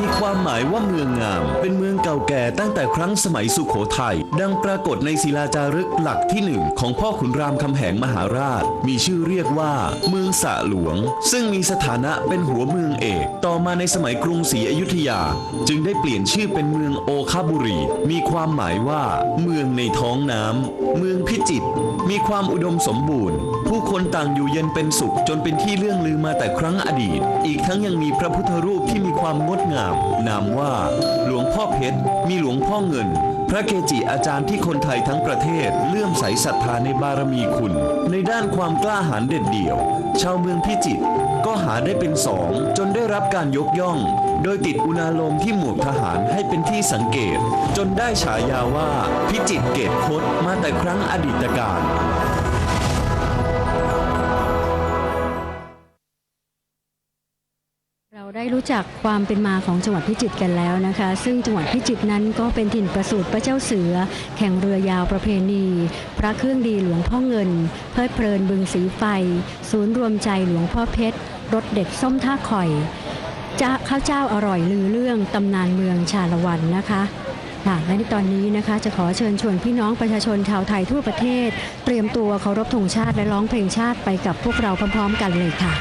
มีความหมายว่าเมืองงาม เป็นเมืองเก่าแก่ตั้งแต่ครั้งสมัยสุขโขทัย ดังปรากฏในศิลาจารึกหลักที่หนึ่งของพ่อขุนรามคำแหงมหาราช มีชื่อเรียกว่า เมืองสะหลวง ซึ่งมีสถานะเป็นหัวเมืองเอก ต่อมาในสมัยกรุงศรีอยุธยา จึงได้เปลี่ยนชื่อเป็นเมืองโอคาบุรี มีความหมายว่า เมืองในท้องน้ำเมืองพิจิตร มีความอุดมสมบูรณ์ ผู้คนต่างอยู่เย็นเป็นสุขจนเป็นที่เลื่องลือมาแต่ครั้งอดีต อีกทั้งยังมีพระพุทธรูปที่มีความงดงามนามว่า หลวงพ่อเพชร มีหลวงพ่อเงิน พระเกจิอาจารย์ที่คนไทยทั้งประเทศเลื่อมใสศรัทธาในบารมีคุณ ในด้านความกล้าหาญเด็ดเดี่ยว ชาวเมืองพิจิตรก็หาได้เป็นสองจนได้รับการยกย่อง โดยติดอุณาโลมที่หมวกทหารให้เป็นที่สังเกต จนได้ฉายาว่า พิจิตรเกตคดมาแต่ครั้งอดีตการ เราได้รู้จักความเป็นมาของจังหวัดพิจิตรกันแล้วนะคะ ซึ่งจังหวัดพิจิตรนั้นก็เป็นถิ่นประสูติพระเจ้าเสือ แข่งเรือยาวประเพณี พระเครื่องดีหลวงพ่อเงิน เพลิดเพลินบึงสีไฟ ศูนย์รวมใจหลวงพ่อเพชรรสเด็ดส้มท่าข่อยจะข้าวเจ้าอร่อยลือเรื่องตำนานเมืองชาละวันนะคะค่ะและในตอนนี้นะคะจะขอเชิญชวนพี่น้องประชาชนชาวไทยทั่วประเทศ เตรียมตัวเคารพธงชาติและร้องเพลงชาติไปกับพวกเราพร้อมๆ กันเลยค่ะ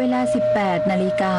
เวลา 18 นาฬิกา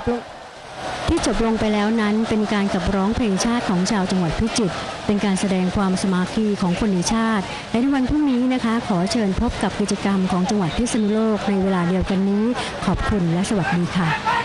บลงที่จบลงไปแล้วนั้นเป็นการกับร้องเพลงชาติของชาวจังหวัดพิจิตร เป็นการแสดงความสมัคคีของคนในชาติ และในวันพรุ่งนี้นะคะ ขอเชิญพบกับกิจกรรมของจังหวัดพิษณุโลกในเวลาเดียวกันนี้ ขอบคุณและสวัสดีค่ะ